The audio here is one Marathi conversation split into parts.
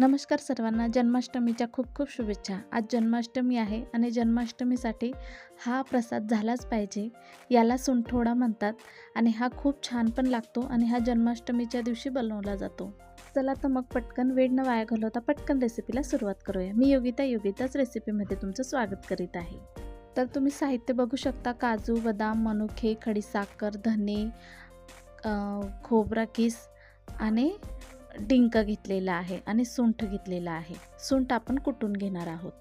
नमस्कार सर्वांना जन्माष्टमीच्या खूप खूप शुभेच्छा. आज जन्माष्टमी आहे आणि जन्माष्टमीसाठी हा प्रसाद झालाच पाहिजे याला सुंठोडा म्हणतात आणि हा खूप छान पण लागतो आणि हा जन्माष्टमीच्या दिवशी बनवला जातो. चला तर मग पटकन वेळ न वाया घालवता पटकन रेसिपीला सुरुवात करूया. मी योगिता योगिताच रेसिपीमध्ये तुमचं स्वागत करीत आहे. तर तुम्ही साहित्य बघू शकता काजू बदाम मनुखे खडीसाखर धने खोबरा किस आणि डिंक घेतलेला आहे आणि सुंठ घेतलेला आहे. सुंठ आपण कुटून घेणार आहोत.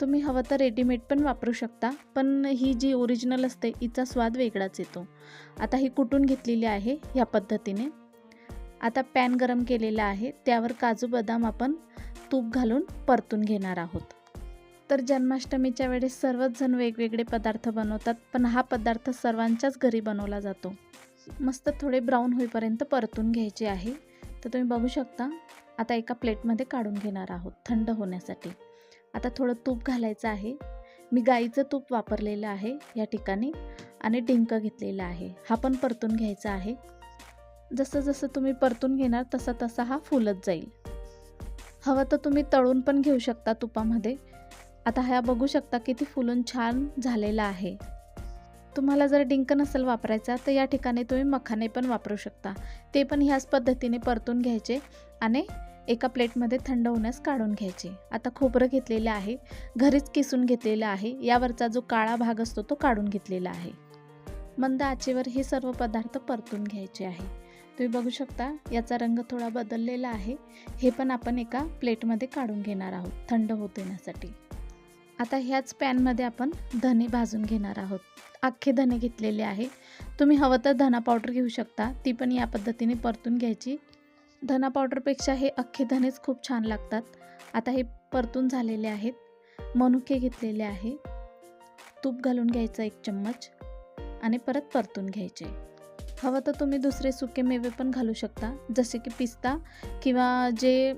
तुम्ही हवं तर रेडीमेड पण वापरू शकता पण ही जी ओरिजिनल असते हिचा स्वाद वेगळाच येतो. आता ही कुटून घेतलेली आहे ह्या पद्धतीने. आता पॅन गरम केलेला आहे त्यावर काजू बदाम आपण तूप घालून परतून घेणार आहोत. तर जन्माष्टमीच्या वेळेस सर्वच जण वेगवेगळे पदार्थ बनवतात पण हा पदार्थ सर्वांच्याच घरी बनवला जातो. मस्त थोडे ब्राऊन होईपर्यंत परतून घ्यायचे आहे. तर तुम्ही बघू शकता आता एका प्लेटमध्ये काढून घेणार आहोत थंड होण्यासाठी. आता थोडं तूप घालायचं आहे. मी गाईचं तूप वापरलेलं आहे या ठिकाणी आणि डिंक घेतलेलं आहे. हा पण परतून घ्यायचा आहे. जसं जसं तुम्ही परतून घेणार तसा तसा हा फुलत जाईल. हवं तर तुम्ही तळून पण घेऊ शकता तुपामध्ये. आता ह्या बघू शकता किती फुलून छान झालेला आहे. तुम्हाला जर डिंक नसेल वापरायचा तर या ठिकाणी तुम्ही मखाने पण वापरू शकता. ते पण ह्याच पद्धतीने परतून घ्यायचे आणि एका प्लेटमध्ये थंड होण्यास काढून घ्यायचे. आता खोबरं घेतलेलं आहे घरीच किसून घेतलेलं आहे यावरचा जो काळा भाग असतो तो काढून घेतलेला आहे. मंद आचेवर हे सर्व पदार्थ परतून घ्यायचे आहे. तुम्ही बघू शकता याचा रंग थोडा बदललेला आहे. हे पण आपण एका प्लेटमध्ये काढून घेणार आहोत थंड होत येण्यासाठी. आता ह्याच पॅनमध्ये आपण धने भाजून घेणार आहोत. अख्खे धने घेतलेले आहे. तुम्ही हवं तर धना पावडर घेऊ शकता. ती पण या पद्धतीने परतून घ्यायची. धना पावडरपेक्षा हे अख्खे धनेच खूप छान लागतात. आता हे परतून झालेले आहेत. मनुके घेतलेले आहे. तूप घालून घ्यायचं एक चम्मच आणि परत परतून घ्यायचे. हवं तर तुम्ही दुसरे सुके मेवे पण घालू शकता. जसे की पिस्ता किंवा जे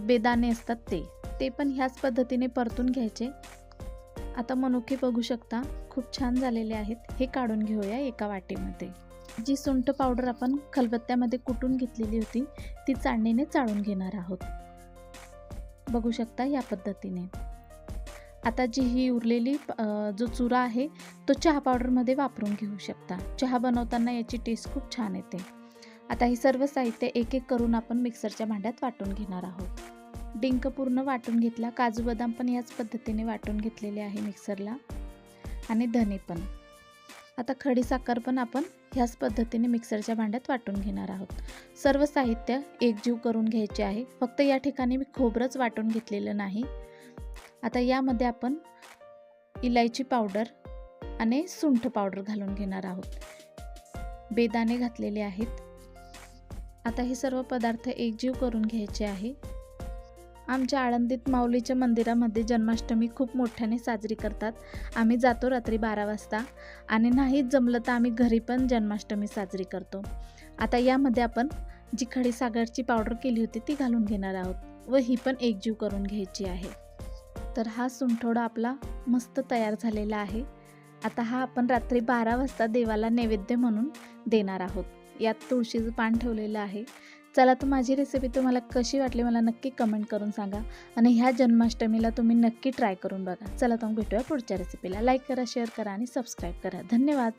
बेदाणे असतात ते. ते पण ह्याच पद्धतीने परतून घ्यायचे. आता मनुके बघू शकता खूप छान झालेले आहेत. हे काढून घेऊया एका वाटीमध्ये. जी सुंठ पावडर आपण खलबत्त्यामध्ये कुटून घेतलेली होती ती चाळणीने चाळून घेणार आहोत. बघू शकता या पद्धतीने. आता जी ही उरलेली जो चुरा आहे तो चहा पावडरमध्ये वापरून घेऊ शकता. चहा बनवताना याची टेस्ट खूप छान येते. आता ही सर्व साहित्य एक एक करून आपण मिक्सरच्या भांड्यात वाटून घेणार आहोत. डिंक पूर्ण वाटून घेतला. काजू बदाम पण याच पद्धतीने वाटून घेतलेले आहे मिक्सरला. आणि धने पण. आता खडीसाखर पण आपण ह्याच पद्धतीने मिक्सरच्या भांड्यात वाटून घेणार आहोत. सर्व साहित्य एकजीव करून घ्यायचे आहे. फक्त या ठिकाणी मी खोबरंच वाटून घेतलेलं नाही. आता यामध्ये आपण इलायची पावडर आणि सुंठ पावडर घालून घेणार आहोत. बेदाणे घातलेले आहेत. आता हे सर्व पदार्थ एकजीव करून घ्यायचे आहे. आमच्या आळंदीत माऊलीच्या मंदिरामध्ये जन्माष्टमी खूप मोठ्याने साजरी करतात. आम्ही जातो रात्री बारा वाजता. आणि नाहीच जमलं तर आम्ही घरी पण जन्माष्टमी साजरी करतो. आता यामध्ये आपण जी खडीसागरची पावडर केली होती ती घालून घेणार आहोत व ही पण एकजीव करून घ्यायची आहे. तर हा सुंठोडा आपला मस्त तयार झालेला आहे. आता हा आपण रात्री बारा वाजता देवाला नैवेद्य म्हणून देणार आहोत. यात तुळशीचं पान ठेवलेलं आहे. चला तर माझी रेसिपी तुम्हाला कशी वाटली मला नक्की कमेंट करून सांगा. आणि ह्या जन्माष्टमीला तुम्ही नक्की ट्राय करून बघा. चला तर मग भेटूया पुढच्या रेसिपीला लाईक करा शेअर करा आणि सबस्क्राईब करा. धन्यवाद.